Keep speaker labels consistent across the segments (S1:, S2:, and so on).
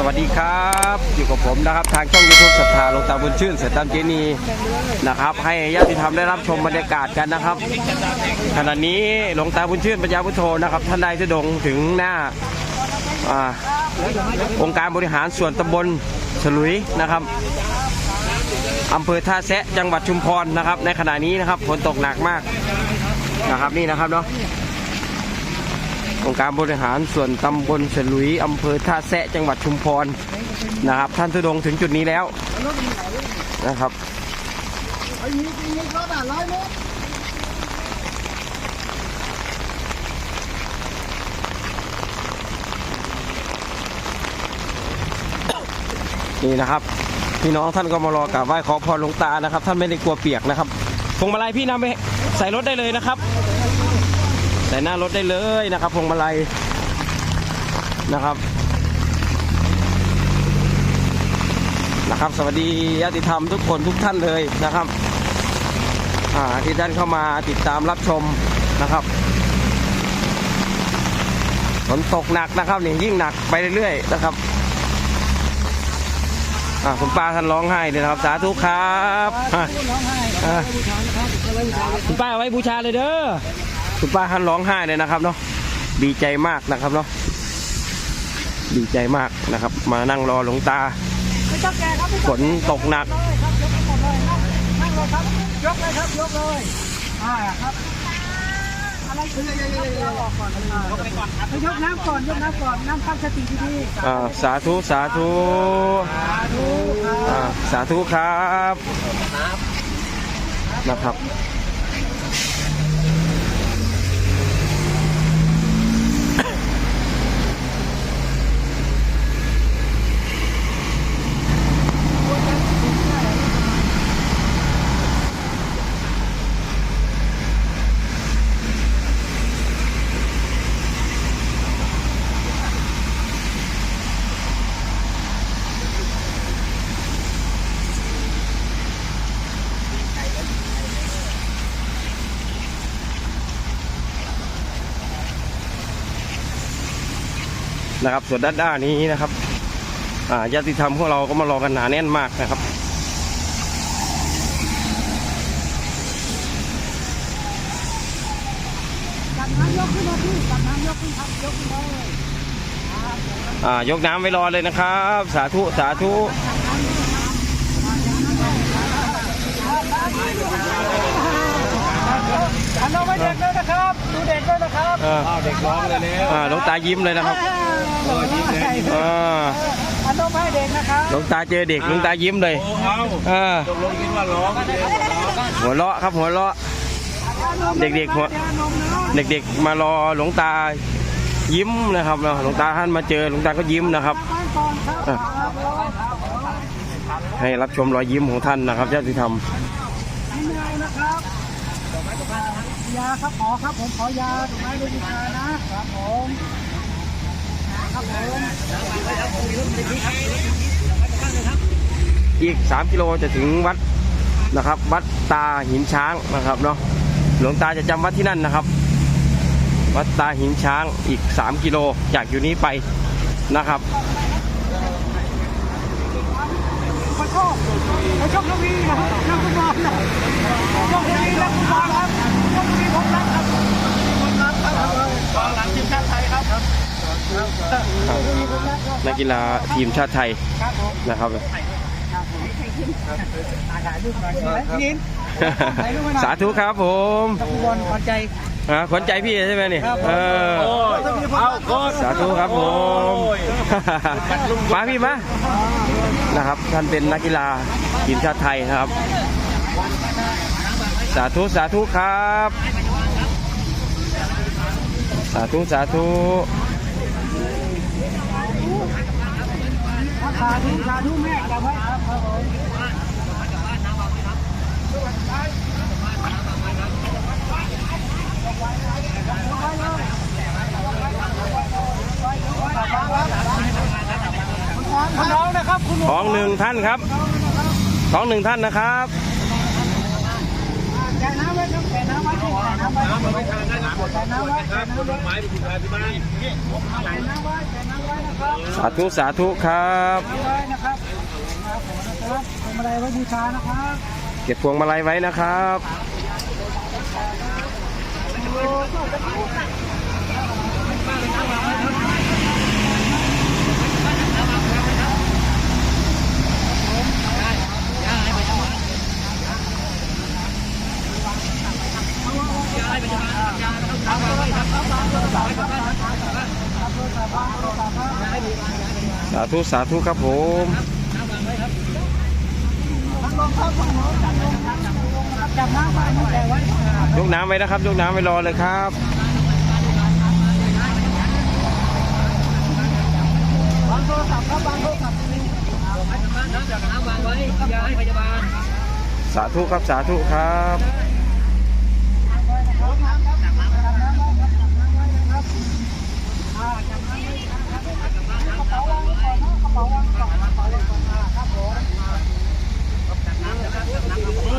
S1: สวัสดีครับ อยู่กับผมนะครับ ทางช่องยูทูบศรัทธาหลวงตาบุญชื่นเสร็จตามเจนีนะครับ ให้ญาติธรรมได้รับชมบรรยากาศกันนะครับขณะนี้หลวงตาบุญชื่นปัญญาพุทโธนะครับ ท่านได้จะดงถึงหน้าอาองค์การบริหารส่วนตำบลฉลุยนะครับอำเภอท่าแซะจังหวัดชุมพรนะครับ ในขณะนี้นะครับฝนตกหนักมากนะครับนี่นะครับเนาะ องค์การบริหารส่วนตำบลฉลุยอำเภอท่าแซะจังหวัดชุมพรนะครับ ท่านทุดงถึงจุดนี้แล้วนะครับนี่นะครับ พี่น้องท่านก็มารอกราบไหว้ขอพรหลวงตานะครับ ท่านไม่ได้กลัวเปียกนะครับพวงมาลัยพี่นำไปใส่รถได้เลยนะครับ ใส่หน้ารถได้เลยนะครับ พวงมาลัยนะครับนะครับ สวัสดีญาติธรรมทุกคนทุกท่านเลยนะครับอ่าที่ท่านเข้ามาติดตามรับชมนะครับฝนตกหนักนะครับนี่ยิ่งหนักไปเรื่อยๆนะครับอ่าคุณป้าท่านร้องไห้เลยนะครับ สาธุครับอะอะคุณป้าเอาไว้บูชาเลยเด้อ คุณป้าท่านร้องไห้เลยนะครับเนาะดีใจมากนะครับเนาะดีใจมากนะครับ มานั่งรอหลวงตา
S2: ไม่ต้องแก่ครับไม่
S1: ฝ
S2: ต้อง
S1: นตกหนัก
S2: เลยครับยกไปหมดเลยนั่งนั่งเลยครับยกเลยครับยกเลยอ่าครับอะไรคือเยอะๆๆออกก่อนยกไปก่อนครับยกน้ำก่อนยกน้ำก่อนน้ำตั้งสติดีๆ
S1: อ่าสาธุสาธุ
S2: สาธุค
S1: อ่า
S2: รับ
S1: สาธุครับนะครับ นะครับ ส่วนด้านด้านนี้นะครับอาญาติธรรมพวกเราก็มารอกันหนาแน่นมากนะครับ
S2: จับน้ำยกขึ้นมาพี่จับน้ำยกขึ้นครับยกขึ้นเลย
S1: อ่ายกน้ำไว้รอเลยนะครับ สาธุสาธุ
S2: อันน้องไม่เด็กเลยนะครับ ดูเด็กด้วยนะครับ
S1: อ่า
S3: เด็กร้องเลยแล้ว
S1: อ่าหลวงตายิ้มเลยนะครับ
S2: โอ้ยยิ้มเลย
S1: อ่า
S2: อันน้องไม่เด็กนะครับ
S1: หลวงตาเจอเด็กหลวงตายิ้มเลย
S3: โอ้เอา
S1: อ่า
S3: ตกลงคิดว่าร้องเด็กร้อง
S1: หัวเราะครับหัวเราะ เด็กๆหัวเด็กๆ มารอหลวงตายิ้มนะครับหลวงตาท่านมาเจอหลวงตาก็ยิ้มนะครับ ให้รับชมรอยยิ้มของท่านนะครับญาติธรรม
S2: ไม่เอานะครับ ยาครับขอครับผมขอยาถูกไหมดูดีชานะครับผมครับผม
S1: อีก 3 กิโลจะถึงวัดนะครับ วัดตาหินช้างนะครับเนาะหลวงตาจะจำวัดที่นั่นนะครับ วัดตาหินช้างอีก 3 กิโลจากอยู่นี้ไปนะครับ
S2: ขอโชคขอโชคน้องวีนะครับน้องฟุตบอลนะโชคดีนะฟุตบอล
S1: นักกีฬาทีมชาติไทยนะครับสาธุครับผม
S2: นักฟุตบอลขวัญใจ
S1: ขวัญใจพี่ใช่ไหมนี่เออสาธุครับผมมาพี่มานะครับ ท่านเป็นนักกีฬาทีมชาติไทยครับ สาธุสาธุครับ สาธุสาธุ
S2: สาธุสาธุแม่จำไว้ครับครับผมคุณน้องนะครับคุณ
S1: ของหนึ่งท่านครับ ของหนึ่งท่านนะครับ สาธุสาธุครับ
S2: นี่เลยนะครับครับผมาลัยไรไว้บูชานะครับ
S1: เก็บพวงมาลัยไว้นะครับ สาธุสาธุครับผมยกน้ำไว้นะครับยกน้ำไว้รอเลยครับ
S2: วางโทรศัพท์ครับวางโทรศัพท์
S1: สาธุครับสาธุครับ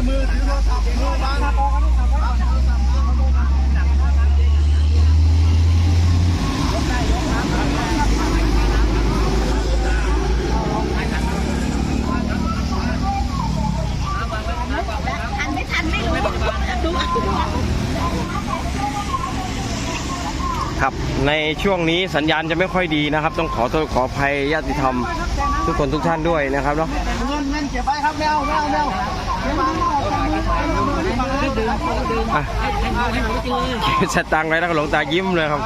S2: มือถือโทรศัพท์มือวางนะปองกันโทรศัพท์ไว้ก่อน
S4: ทันไม่ทันไม่รู้ดู
S1: ครับ ในช่วงนี้สัญญาณจะไม่ค่อยดีนะครับ ต้องขอโทษขออภัยญาติธรรม ทุกคนทุกท่านด้วยนะครับเนาะ
S2: เงินเงินเก็บไว้ครับแมวแมวแมวเก็
S1: บสตังค์ไว้แล้วหลวงตายิ้มเลยครับ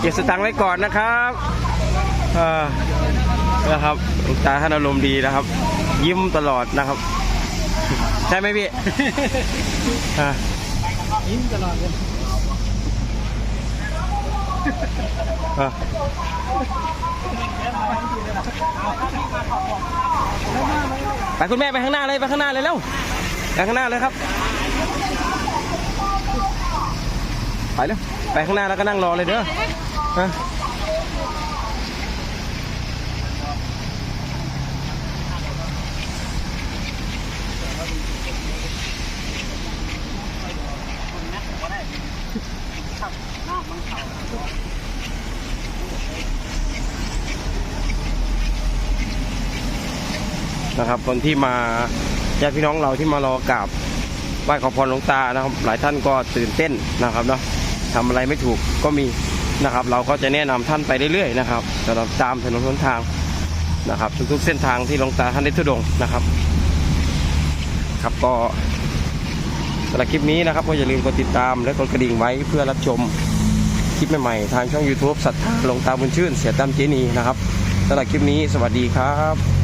S2: เก็บ
S1: สตังค์ไว้ก่อนนะครับนะครับหลวงตาท่านอารมณ์ดีนะครับ ยิ้มตลอดนะครับ ใช่ไหมพี่
S2: ยิ้มตลอดเลย
S1: อะไปคุณแม่ไปข้างหน้าเลยไปข้างหน้าเลยเร็วไปข้างหน้าเลยครับ ไปเลยไปข้างหน้าแล้วก็นั่งรอเลยเด้อ นะครับ คนที่มาญาติพี่น้องเราที่มารอกราบไหว้ขอพรหลวงตานะครับ หลายท่านก็ตื่นเต้นนะครับเนาะทำอะไรไม่ถูกก็มีนะครับ เราก็จะแนะนำท่านไปเรื่อยๆนะครับสำหรับตามถนนหนทางนะครับ ทุกๆเส้นทางที่หลวงตาท่านได้ทุดงนะครับ ครับก็ สำหรับคลิปนี้นะครับก็อย่าลืมกดติดตามและกดกระดิ่งไว้เพื่อรับชมคลิปใหม่ๆ ทางช่อง YouTube สัทธาลงตาบุญชื่นเสียตั้มเจนีนะครับสำหรับคลิปนี้สวัสดีครับ